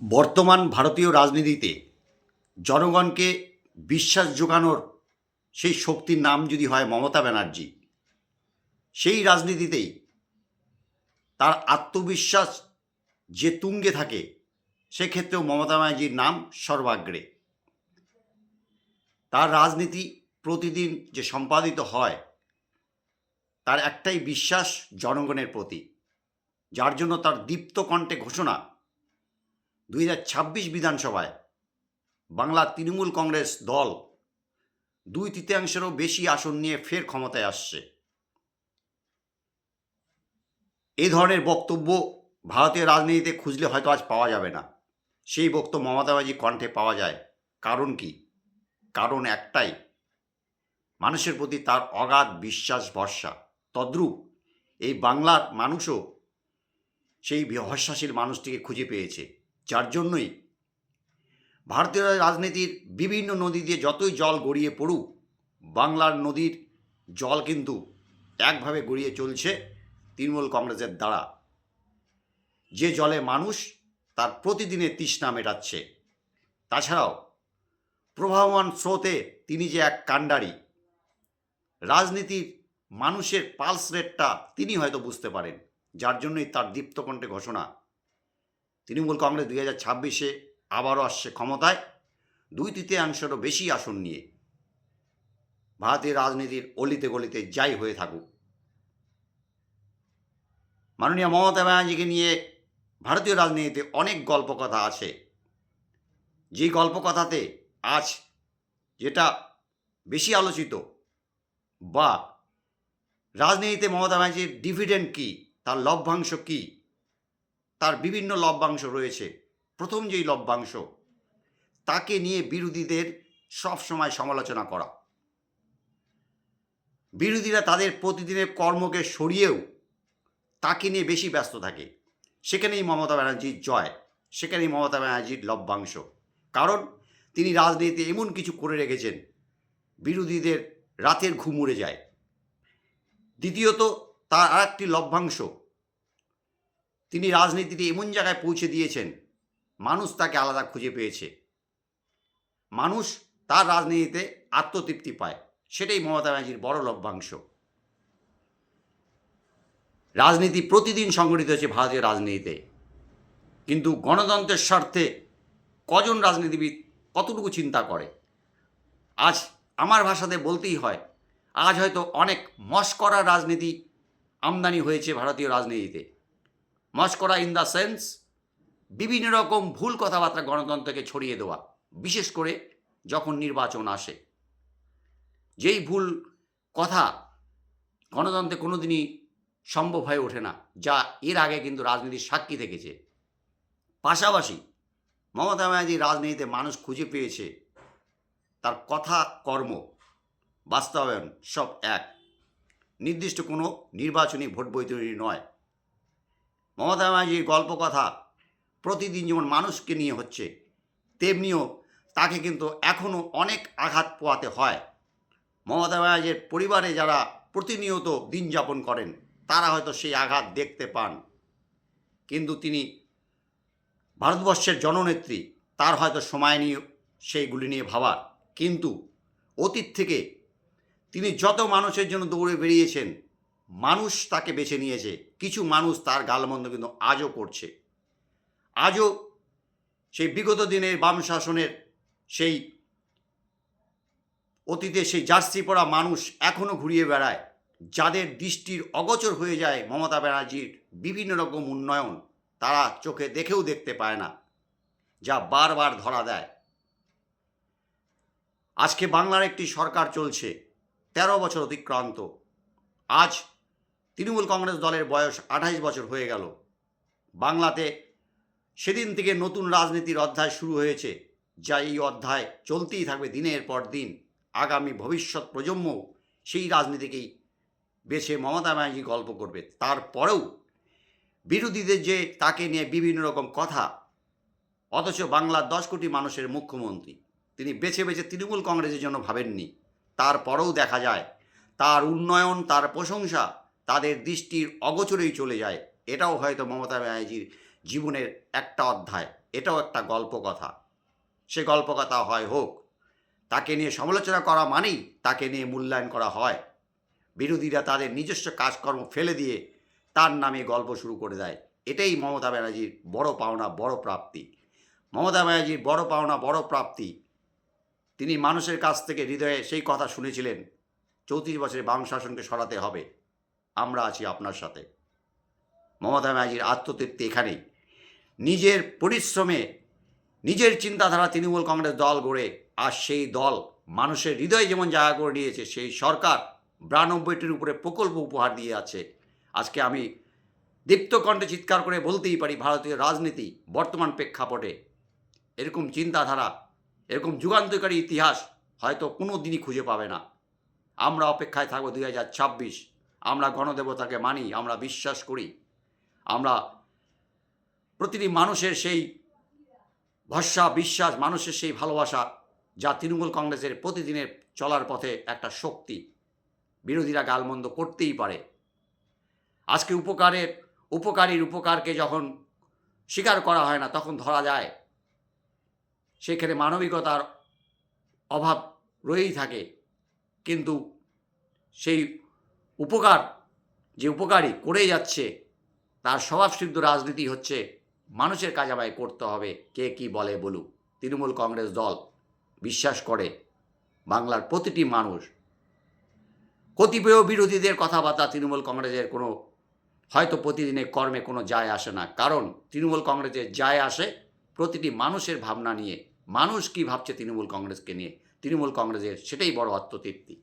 বর্তমান ভারতীয় রাজনীতিতে জনগণকে বিশ্বাস যোগানোর সেই শক্তির নাম যদি হয় মমতা ব্যানার্জি, সেই রাজনীতিতেই তার আত্মবিশ্বাস যে তুঙ্গে থাকে, সেক্ষেত্রেও মমতা ব্যানার্জির নাম সর্বাগ্রে। তার রাজনীতি প্রতিদিন যে সম্পাদিত হয়, তার একটাই বিশ্বাস জনগণের প্রতি, যার জন্য তার দীপ্ত কণ্ঠে ঘোষণা দুই হাজার ছাব্বিশ বিধানসভায় বাংলার তৃণমূল কংগ্রেস দল দুই তৃতীয়াংশেরও বেশি আসন নিয়ে ফের ক্ষমতায় আসছে। এই ধরনের বক্তব্য ভারতীয় রাজনীতিতে খুঁজলে হয়তো আজ পাওয়া যাবে না। সেই বক্তব্য মমতা ব্যানার্জি কণ্ঠে পাওয়া যায়। কারণ কি? কারণ একটাই, মানুষের প্রতি তার অগাধ বিশ্বাস ভরসা। তদ্রূপ এই বাংলার মানুষও সেই ভরসাশীল মানুষটিকে খুঁজে পেয়েছে। যার জন্যই ভারতীয় রাজনীতির বিভিন্ন নদী দিয়ে যতই জল গড়িয়ে পড়ুক, বাংলার নদীর জল কিন্তু একভাবে গড়িয়ে চলছে তৃণমূল কংগ্রেসের দ্বারা। যে জলে মানুষ তার প্রতিদিনের তৃষ্ণা মেটাচ্ছে। তাছাড়াও প্রবাহমান স্রোতে তিনি যে এক কাণ্ডারি, রাজনীতির মানুষের পালস রেটটা তিনি হয়তো বুঝতে পারেন, যার জন্যই তার দীপ্তকণ্ঠে ঘোষণা। তৃণমূল কংগ্রেস দুই হাজার ছাব্বিশে আবারও আসছে ক্ষমতায়। দুই তৃতীয়াংশেরও বেশি আসন নিয়ে ভারতীয় রাজনীতির অলিতে গলিতে যাই হয়ে থাকুক। মাননীয় মমতা ব্যানার্জিকে নিয়ে ভারতীয় রাজনীতিতে অনেক গল্প কথা আছে। যেই গল্পকথাতে আজ যেটা বেশি আলোচিত বা রাজনীতিতে মমতা ব্যানার্জির ডিভিডেন্ড কী, তার লভ্যাংশ কী তার বিভিন্ন লভ্যাংশ রয়েছে। প্রথম যেই লভ্যাংশ তাকে নিয়ে বিরোধীদের সব সময় সমালোচনা করা। বিরোধীরা তাদের প্রতিদিনের কর্মকে সরিয়েও তাকে নিয়ে বেশি ব্যস্ত থাকে। সেখানেই মমতা ব্যানার্জির জয়, সেখানেই মমতা ব্যানার্জির লভ্যাংশ কারণ তিনি রাজনীতিতে এমন কিছু করে রেখেছেন, বিরোধীদের রাতের ঘুম উড়ে যায়। দ্বিতীয়ত, তার আর একটি লভ্যাংশ তিনি রাজনীতিতে এমন জায়গায় পৌঁছে দিয়েছেন, মানুষ তাকে আলাদা খুঁজে পেয়েছে। মানুষ তার রাজনীতিতে আত্মতৃপ্তি পায়, সেটাই মমতা ব্যানার্জির বড় লভ্যাংশ। রাজনীতি প্রতিদিন সংগঠিত হচ্ছে ভারতীয় রাজনীতিতে। কিন্তু গণতন্ত্রের স্বার্থে কজন রাজনীতিবিদ কতটুকু চিন্তা করে? আজ আমার ভাষাতে বলতেই হয়, আজ হয়তো অনেক মস্করা রাজনীতি আমদানি হয়েছে ভারতীয় রাজনীতিতে। মস্করা ইন দ্য সেন্স বিভিন্ন রকম ভুল কথাবার্তা গণতন্ত্রকে ছড়িয়ে দেওয়া, বিশেষ করে যখন নির্বাচন আসে। যেই ভুল কথা গণতন্ত্রে কোনো দিনই সম্ভব হয়ে ওঠে না, যা এর আগে কিন্তু রাজনীতির সাক্ষী থেকেছে। পাশাপাশি মমতা ব্যানার্জি রাজনীতিতে মানুষ খুঁজে পেয়েছে, তার কথা, কর্ম, বাস্তবায়ন সব এক। নির্দিষ্ট কোনো নির্বাচনী ভোট বৈতরণী নয়। মমতা ব্যানার্জির গল্প কথা প্রতিদিন যেমন মানুষকে নিয়ে হচ্ছে, তেমনিও তাকে কিন্তু এখনও অনেক আঘাত পোয়াতে হয়। মমতা ব্যানার্জির পরিবারে যারা প্রতিনিয়ত দিন যাপন করেন, তারা হয়তো সেই আঘাত দেখতে পান। কিন্তু তিনি ভারতবর্ষের জননেত্রী, তার হয়তো সময় নিয়ে সেইগুলি নিয়ে ভাবার। কিন্তু অতীত থেকে তিনি যত মানুষের জন্য দৌড়ে বেরিয়েছেন মানুষ তাকে বেছে নিয়েছে। কিছু মানুষ তার গালমন্দ কিন্তু আজও করছে। আজও সেই বিগত দিনের বাম শাসনের সেই অতীতে সেই জার্সি পরা মানুষ এখনও ঘুরিয়ে বেড়ায়। যাদের দৃষ্টির অগোচর হয়ে যায় মমতা ব্যানার্জির বিভিন্ন রকম উন্নয়ন, তারা চোখে দেখেও দেখতে পায় না, যা বারবার ধরা দেয়। আজকে বাংলার একটি সরকার চলছে, তেরো বছর অতিক্রান্ত। আজ তৃণমূল কংগ্রেস দলের বয়স আঠাইশ বছর হয়ে গেল। বাংলাতে সেদিন থেকে নতুন রাজনীতির অধ্যায় শুরু হয়েছে। যা এই অধ্যায় চলতেই থাকবে দিনের পর দিন। আগামী ভবিষ্যৎ প্রজন্ম সেই রাজনীতিকেই বেছে মমতা ব্যানার্জি গল্প করবে। তারপরেও বিরোধীদের যে তাকে নিয়ে বিভিন্ন রকম কথা, অথচ বাংলার দশ কোটি মানুষের মুখ্যমন্ত্রী, তিনি বেছে বেছে তৃণমূল কংগ্রেসের জন্য ভাবেননি। তারপরেও দেখা যায়, তার উন্নয়ন, তার প্রশংসা তাদের দৃষ্টির অগোচরেই চলে যায়। এটাও হয়তো মমতা ব্যানার্জির জীবনের একটা অধ্যায়। এটাও একটা গল্প কথা সে গল্প কথা হয় হোক, তাকে নিয়ে সমালোচনা করা মানেই তাকে নিয়ে মূল্যায়ন করা হয়। বিরোধীরা তাদের নিজস্ব কাজকর্ম ফেলে দিয়ে তার নামে গল্প শুরু করে দেয়। এটাই মমতা ব্যানার্জির বড় পাওনা, বড় প্রাপ্তি। মমতা ব্যানার্জির বড় পাওনা, বড় প্রাপ্তি। তিনি মানুষের কাছ থেকে হৃদয়ে সেই কথা শুনেছিলেন, চৌত্রিশ বছরের বাম শাসনকে সরাতে হবে। আমরা আছি আপনার সাথে। মমতা ব্যানার্জির আত্মতৃপ্তি এখানেই। নিজের পরিশ্রমে, নিজের চিন্তাধারা তৃণমূল কংগ্রেস দল গড়ে আর সেই দল মানুষের হৃদয়ে যেমন জায়গা করে নিয়েছে, সেই সরকার বিরানব্বইটির উপরে প্রকল্প উপহার দিয়ে আছে। আজকে আমি দীপ্ত কণ্ঠে চিৎকার করে বলতেই পারি, ভারতীয় রাজনীতি বর্তমান প্রেক্ষাপটে এরকম চিন্তাধারা, এরকম যুগান্তকারী ইতিহাস হয়তো কোনো দিনই খুঁজে পাবে না। আমরা অপেক্ষায় থাকব দুই হাজার ছাব্বিশ আমরা গণদেবতাকে মানি, আমরা বিশ্বাস করি। আমরা প্রতিটি মানুষের সেই ভরসা, বিশ্বাস, মানুষের সেই ভালোবাসা যা তৃণমূল কংগ্রেসের প্রতিদিনের চলার পথে একটা শক্তি। বিরোধীরা গালমন্দ করতেই পারে। আজকে উপকারের, উপকারীর উপকারকে যখন স্বীকার করা হয় না, তখন ধরা যায়। সেখানে মানবিকতার অভাব রয়েই থাকে। কিন্তু সেই উপকার, যে উপকারী করেই যাচ্ছে, তার স্বভাবসিদ্ধ রাজনীতি হচ্ছে, মানুষের কাজ আমায় করতে হবে, কে কি বলে বলুক। তৃণমূল কংগ্রেস দল বিশ্বাস করে, বাংলার প্রতিটি মানুষ। কতিপয় বিরোধীদের কথাবার্তা তৃণমূল কংগ্রেসের কোনো, হয়তো প্রতিদিনের কর্মে কোনো যায় আসে না। কারণ তৃণমূল কংগ্রেসের যায় আসে প্রতিটি মানুষের ভাবনা নিয়ে। মানুষ কি ভাবছে তৃণমূল কংগ্রেসকে নিয়ে? তৃণমূল কংগ্রেসের সেটাই বড় আত্মতৃপ্তি।